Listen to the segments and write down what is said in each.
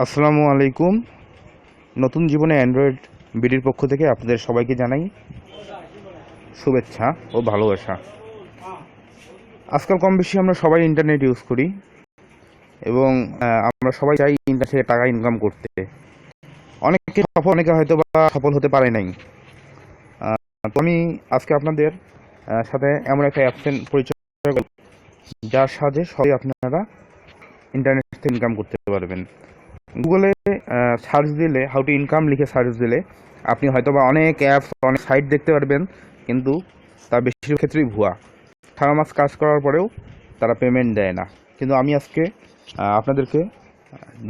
আসসালামু আলাইকুম। নতুন জীবনে অ্যান্ড্রয়েড বিডির পক্ষ থেকে আপনাদের সবাইকে জানাই শুভেচ্ছা ও ভালোবাসা। আজকাল কম বেশি আমরা সবাই ইন্টারনেট ইউজ করি এবং আমরা সবাই চাই ইন্টারনেট থেকে টাকা ইনকাম করতে। অনেকে সফল, অনেকে হয়তো বা সফল হতে পারে নাই। তো আমি আজকে আপনাদের সাথে এমন একটা অ্যাপসের পরিচয় যার সাহায্যে সবাই আপনারা ইন্টারনেট থেকে ইনকাম করতে পারবেন। গুগলে সার্চ দিলে হাউ টু ইনকাম লিখে সার্চ দিলে, আপনি হয়তো বা অনেক অ্যাপস অনেক সাইট দেখতে পারবেন, কিন্তু তার বেশিরভাগ ক্ষেত্রেই ভুয়া। সারা মাস কাজ করার পরেও তারা পেমেন্ট দেয় না। কিন্তু আমি আজকে আপনাদেরকে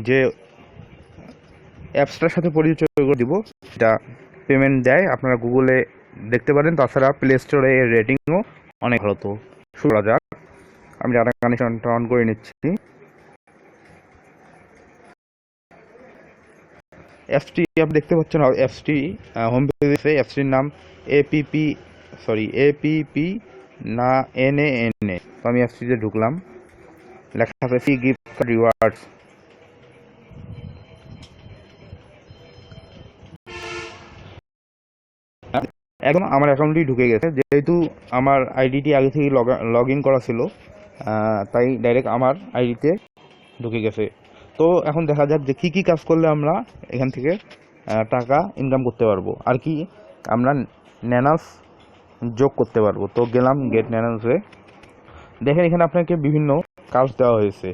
যে অ্যাপসটার সাথে পরিচয় করে দিব, সেটা পেমেন্ট দেয়। আপনারা গুগলে দেখতে পারেন। তাছাড়া প্লে স্টোরে এর রেটিংও অনেক ভালো। তো শুরু করা যাক। আমি ডাটা কানেকশনটা অন করে নিচ্ছি। অ্যাপসটি আপনি দেখতে পাচ্ছেন অ্যাপসটি হোম পেজে অ্যাপসটির নাম A P P sorry A P P না এন এ এন এ তো আমি অ্যাপসটিতে ঢুকলাম। লেখা আছে ফি গিফট রিওয়ার্ডস এখন আমার অ্যাকাউন্টটি ঢুকে গেছে। যেহেতু আমার আইডিটি আগে থেকে লগ ইন করা ছিল তাই ডাইরেক্ট আমার আইডিতে ঢুকে গেছে। তো এখন দেখা যাক যে কী কী কাজ করলে আমরা এখান থেকে টাকা ইনকাম করতে পারব। আর কি আমরা ন্যানাস যোগ করতে পারব। তো গেলাম গেট ন্যানাসে দেখেন এখানে আপনাকে বিভিন্ন কাজ দেওয়া হয়েছে।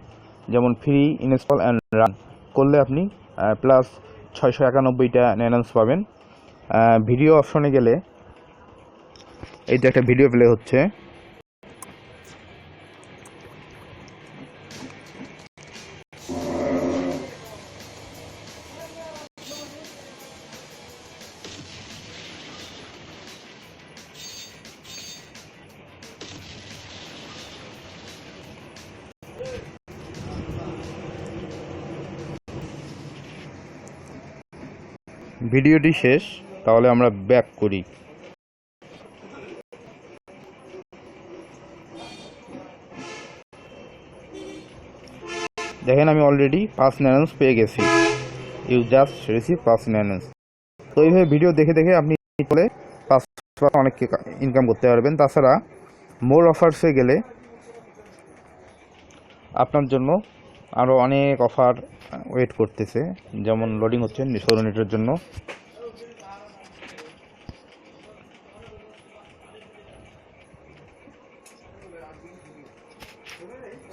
যেমন ফ্রি ইনস্টল অ্যান্ড রান করলে আপনি প্লাস ছয়শো একানব্বইটা ন্যানান্স পাবেন। ভিডিও অপশনে গেলে, এই যে একটা ভিডিও প্লে হচ্ছে। ভিডিওটি শেষ, তাহলে আমরা ব্যাক করি। দেখেন আমি অলরেডি পাঁচ ন্যানেন্স পেয়ে গেছি। ইউ জাস্ট রিসিভ পাঁচ ন্যানেন্স তো এইভাবে ভিডিও দেখে দেখে আপনি করে পাঁচ পাঁচ অনেক ইনকাম করতে পারবেন। তাছাড়া মোর অফার্সে গেলে আপনার জন্য আরও অনেক অফার ওয়েট করতেছে। যেমন লোডিং হচ্ছে ষোলো মিনিটের জন্য।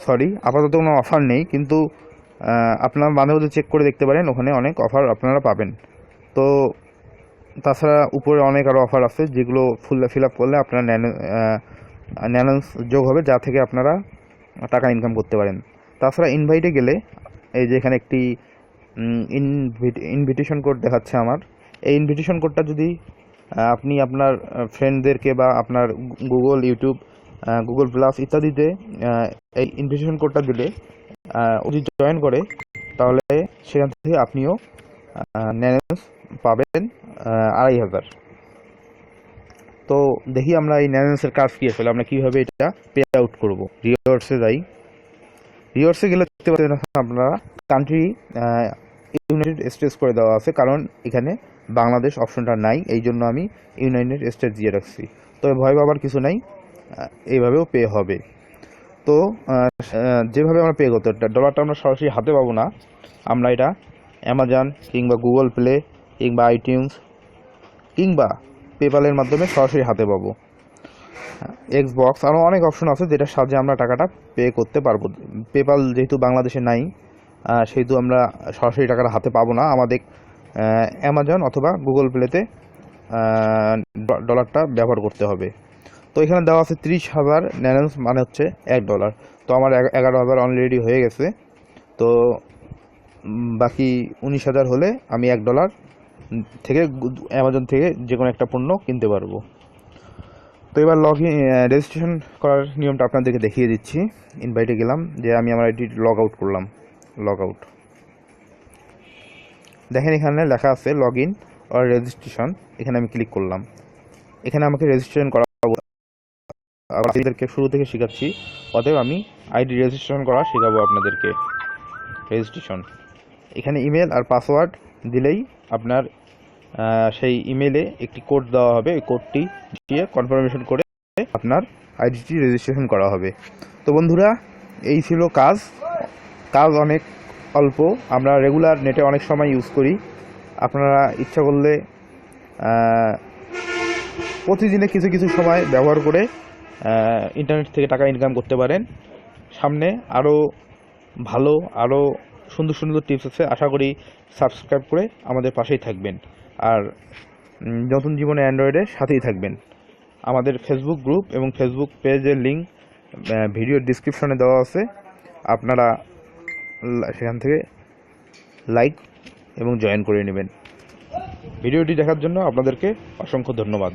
সরি আপাতত কোনো অফার নেই, কিন্তু আপনার মাঝে মধ্যে চেক করে দেখতে পারেন, ওখানে অনেক অফার আপনারা পাবেন। তো, তাছাড়া উপরে অনেক আরও অফার আছে, যেগুলো ফুল ফিল আপ করলে আপনার ন্যানেন্স যোগ হবে, যা থেকে আপনারা টাকা ইনকাম করতে পারেন। তাছাড়া ইনভাইটে গেলে এই যে এখানে একটি ইনভিটেশন কোড দেখাচ্ছে আমার। এই ইনভিটেশন কোডটা যদি আপনি আপনার ফ্রেন্ডদেরকে বা আপনার গুগল ইউটিউব গুগল প্লাস ইত্যাদিতে এই ইনভিটেশন কোডটা দিলে যদি জয়েন করে, তাহলে সেখান থেকে আপনিও ন্যানেন্স পাবেন আড়াই হাজার। তো দেখি আমরা এই ন্যানেন্সের কাজ কী আসলে, আমরা কীভাবে এটা পে আউট করব। রিওয়ার্ডসে যাই। রিওয়ার্ডসে গেলে দেখতে পাচ্ছেন আপনারা কান্ট্রি ইউনাইটেড স্টেটস করে দেওয়া আছে। কারণ এখানে বাংলাদেশ অপশনটা নাই। এই জন্য আমি ইউনাইটেড স্টেটস দিয়ে রাখছি। তবে ভয় পাবার কিছু নাই। এইভাবেও পে হবে। তো যেভাবে আমরা পে করতে ডলারটা আমরা সরাসরি হাতে পাবো না। আমরা এটা অ্যামাজন কিংবা গুগল প্লে কিংবা আইটিউন্স কিংবা পেপালের মাধ্যমে সরাসরি হাতে পাবো। এক্সবক্স আরও অনেক অপশন আছে যেটার সাহায্যে আমরা টাকাটা পে করতে পারব। পেপাল যেহেতু বাংলাদেশে নাই সেহেতু আমরা সরাসরি টাকাটা হাতে পাবো না। আমাদের অ্যামাজন অথবা গুগল প্লেতে ডলারটা ব্যবহার করতে হবে। তো এখানে দেওয়া আছে ত্রিশ হাজার ন্যানেন্স মানে হচ্ছে এক ডলার তো আমার এগারো হাজার অলরেডি হয়ে গেছে। তো বাকি উনিশ হাজার হলে আমি এক ডলার থেকে অ্যামাজন থেকে যে কোনো একটা পণ্য কিনতে পারব। তো এবার লগ ইন রেজিস্ট্রেশন করার নিয়মটা আপনাদেরকে দেখিয়ে দিচ্ছি। ইনভাইটে গেলাম যে আমি আমার আইডি লগ আউট করলাম। লগ আউট দেখেন এখানে লেখা আছে লগ ইন আর রেজিস্ট্রেশন এখানে আমি ক্লিক করলাম। এখানে আমাকে রেজিস্ট্রেশন করা আপনাদেরকে শুরু থেকে শেখাচ্ছি। অতএব আমি আইডি রেজিস্ট্রেশন করা শেখাবো আপনাদেরকে। রেজিস্ট্রেশন এখানে ইমেল আর পাসওয়ার্ড দিলেই আপনার সেই ইমেলে একটি কোড দেওয়া হবে। ওই কোডটি দিয়ে কনফার্মেশন করে আপনার আইডিটি রেজিস্ট্রেশন করা হবে। তো বন্ধুরা, এই ছিল কাজ। কাজ অনেক অল্প। আমরা রেগুলার নেটে অনেক সময় ইউজ করি। আপনারা ইচ্ছা করলে প্রতিদিনে কিছু কিছু সময় ব্যবহার করে ইন্টারনেট থেকে টাকা ইনকাম করতে পারেন। সামনে আরও ভালো আরও সুন্দর সুন্দর টিপস আছে। আশা করি সাবস্ক্রাইব করে আমাদের পাশেই থাকবেন। আর নতুন জীবনে অ্যান্ড্রয়েডের সাথেই থাকবেন। আমাদের ফেসবুক গ্রুপ এবং ফেসবুক পেজের লিঙ্ক ভিডিও ডিসক্রিপশনে দেওয়া আছে। আপনারা সেখান থেকে লাইক এবং জয়েন করে নেবেন। ভিডিওটি দেখার জন্য আপনাদেরকে অসংখ্য ধন্যবাদ।